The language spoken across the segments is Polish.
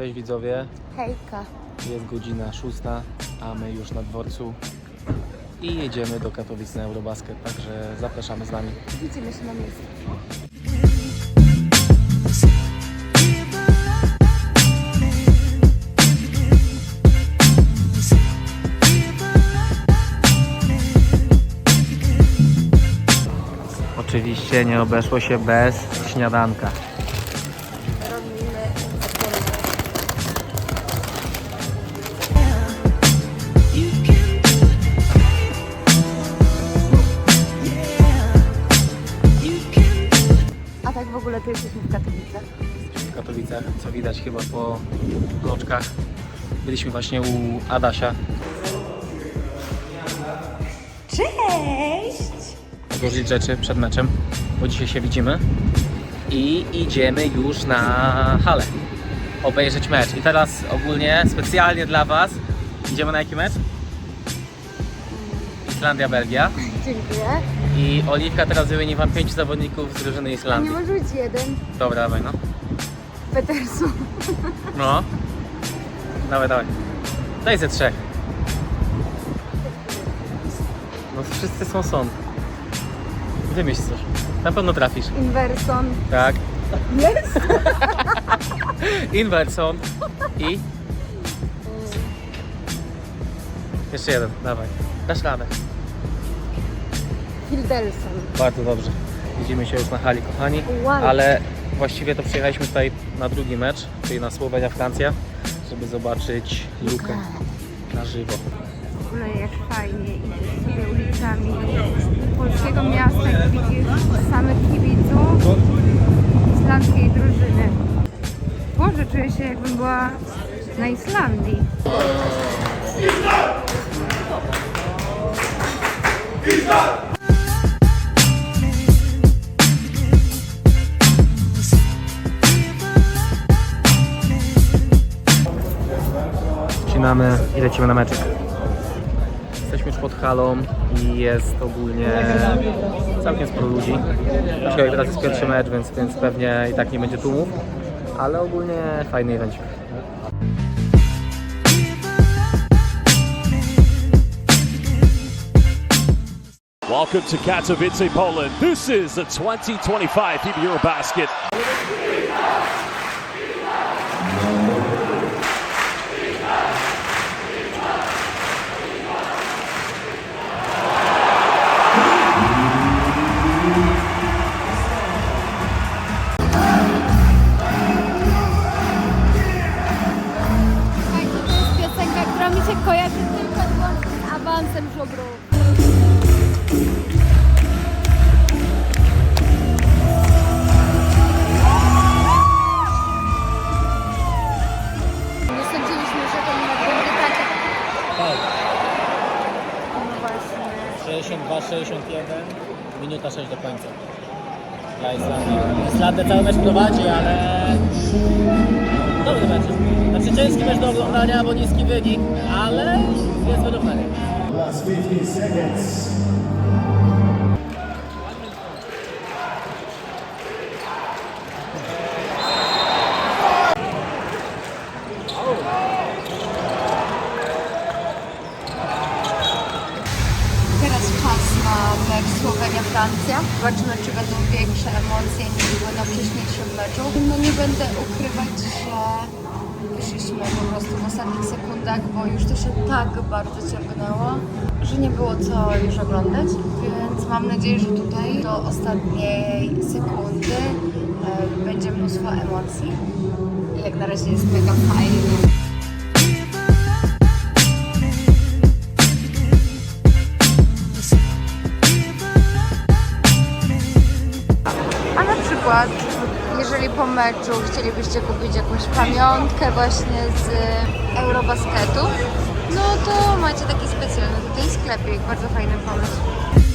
Cześć widzowie, Hejka. jest godzina 6, a my już na dworcu i jedziemy do Katowic na Eurobasket, także zapraszamy z nami. Widzimy się na miejscu. Oczywiście nie obeszło się bez śniadanka. A w ogóle to jesteśmy w Katowicach. w Katowicach, co widać chyba po bloczkach. Byliśmy właśnie u Adasia. Cześć! Odłożyć rzeczy przed meczem, bo dzisiaj się widzimy. I idziemy już na halę. Obejrzeć mecz. I teraz ogólnie specjalnie dla Was idziemy na jaki mecz? Islandia, Belgia. Dziękuję. I Oliwka teraz wymieni Wam pięciu zawodników z drużyny A nie Islandii. może być jeden. Dobra, dawaj no. Peterson. No. Dawaj, dawaj. Daj ze trzech. No wszyscy są są. Wymyśl coś. Na pewno trafisz. Inverson. Tak. Jest? Inverson. I? Jeszcze jeden, dawaj. Dasz radę. Hildelson. Bardzo dobrze. Widzimy się już na hali, kochani. Wow. Ale właściwie to przyjechaliśmy tutaj na drugi mecz, czyli na Słowenia-Francja, żeby zobaczyć Lukę na żywo. W ogóle jak fajnie idziesz sobie ulicami polskiego miasta i widzisz samych kibiców islandzkiej drużyny. Boże, czuję się jakbym była na Islandii. Wcinamy i lecimy na meczek. Jesteśmy już pod halą i jest ogólnie całkiem sporo ludzi. Aczkolwiek teraz jest pierwszy mecz, więc, więc pewnie i tak nie będzie tłumów, ale ogólnie fajny evencik. Welcome to Katowice, Poland. This is the 2025 FIBA Eurobasket. Awansem żobru. Nie sądziliśmy, że to numer będzie takie. Tak, No właśnie. 62-61, minuta 6 do końca. Dla Islandii. Islandia cały mecz prowadzi, ale dobry mecz. Znaczy ciężki mecz do oglądania, bo niski wynik, ale jest wyrównany. Last 15 seconds. Teraz czas na mecz Słowenia-Francja. Zobaczymy, czy będą większe emocje niż były na wcześniejszym meczu. No nie będę ukrywać, że wyszliśmy po prostu w ostatnich sekundach, bo już to się tak bardzo ciągnęło, że nie było co już oglądać. Więc mam nadzieję, że tutaj do ostatniej sekundy e, będzie mnóstwo emocji. Jak na razie jest mega fajnie. Meczu chcielibyście kupić jakąś pamiątkę właśnie z Eurobasketu, no to macie taki specjalny tutaj sklepik, bardzo fajny pomysł.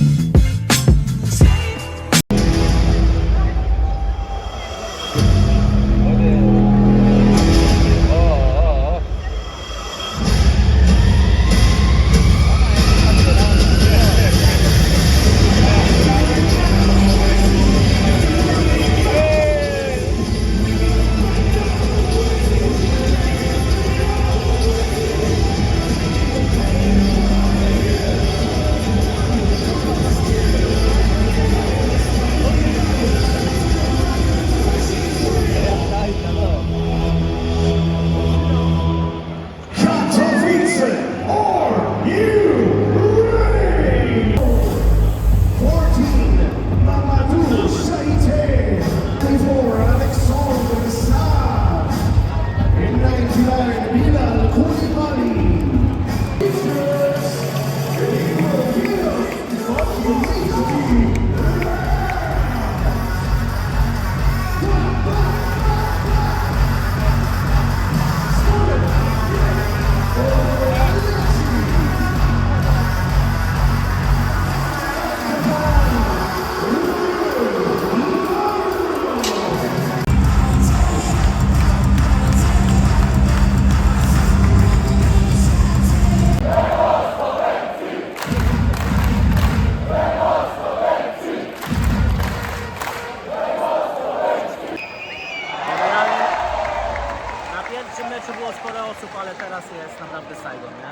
Było sporo osób, ale teraz jest naprawdę Saigon, nie?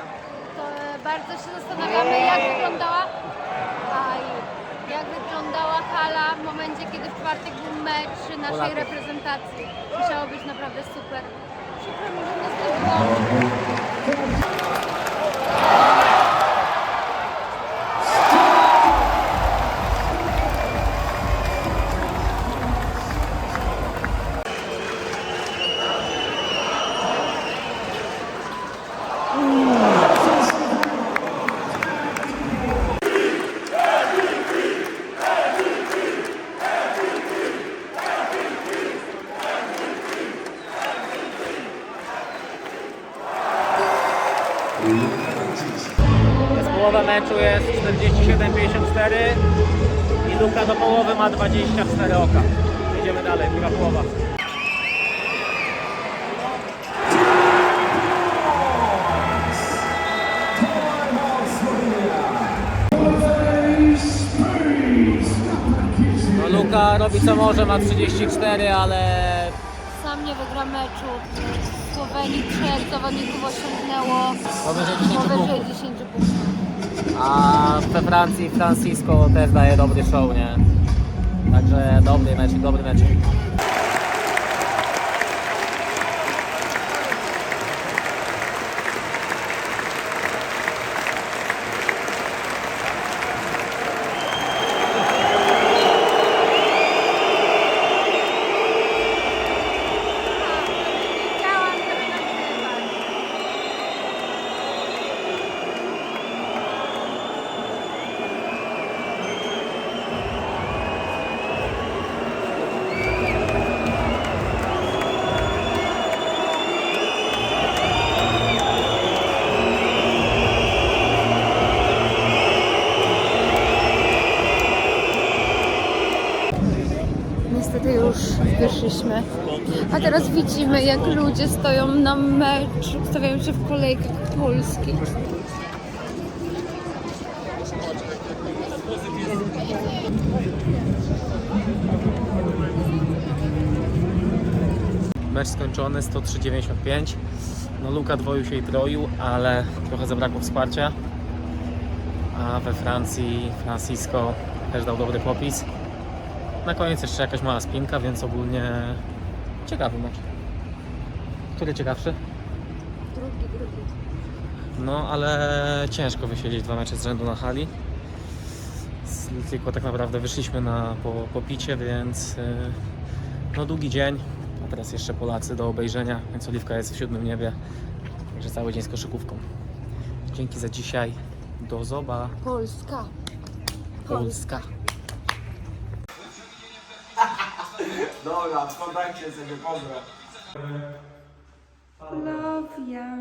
To e, bardzo się zastanawiamy, jak wyglądała, aj, jak wyglądała hala w momencie, kiedy w czwartek był mecz naszej Polaków. reprezentacji. Musiało być naprawdę super. Przykro mi, że nas nie było. Meczu jest 47-54 i Luka do połowy ma 24 oka. Jedziemy dalej, druga połowa. No Luka robi co może, ma 34, ale Sam nie wygra meczu. W Słowenii trzech zawodników osiągnęło powyżej 10 punktów. powyżej 10 punktów. A we Francji Francisco też daje dobry show, nie? Także dobry mecz, dobry mecz. Już wyszliśmy. A teraz widzimy, jak ludzie stoją na mecz, stawiają się w kolejkach polskich. Mecz skończony 103-95. No Luka dwoił się i troił, ale trochę zabrakło wsparcia. A we Francji Francisco też dał dobry popis. Na koniec jeszcze jakaś mała spinka, więc ogólnie ciekawy mecz. Który ciekawszy? Drugi, drugi. No, ale ciężko wysiedzieć dwa mecze z rzędu na hali. Z- Tylko tak naprawdę wyszliśmy na, po, po picie, więc yy, no długi dzień. A teraz jeszcze Polacy do obejrzenia, więc Oliwka jest w siódmym niebie. Także cały dzień z koszykówką. Dzięki za dzisiaj. Do zoba. Polska. Polska. Dobra, w kontakcie sobie pozdro. Love ya.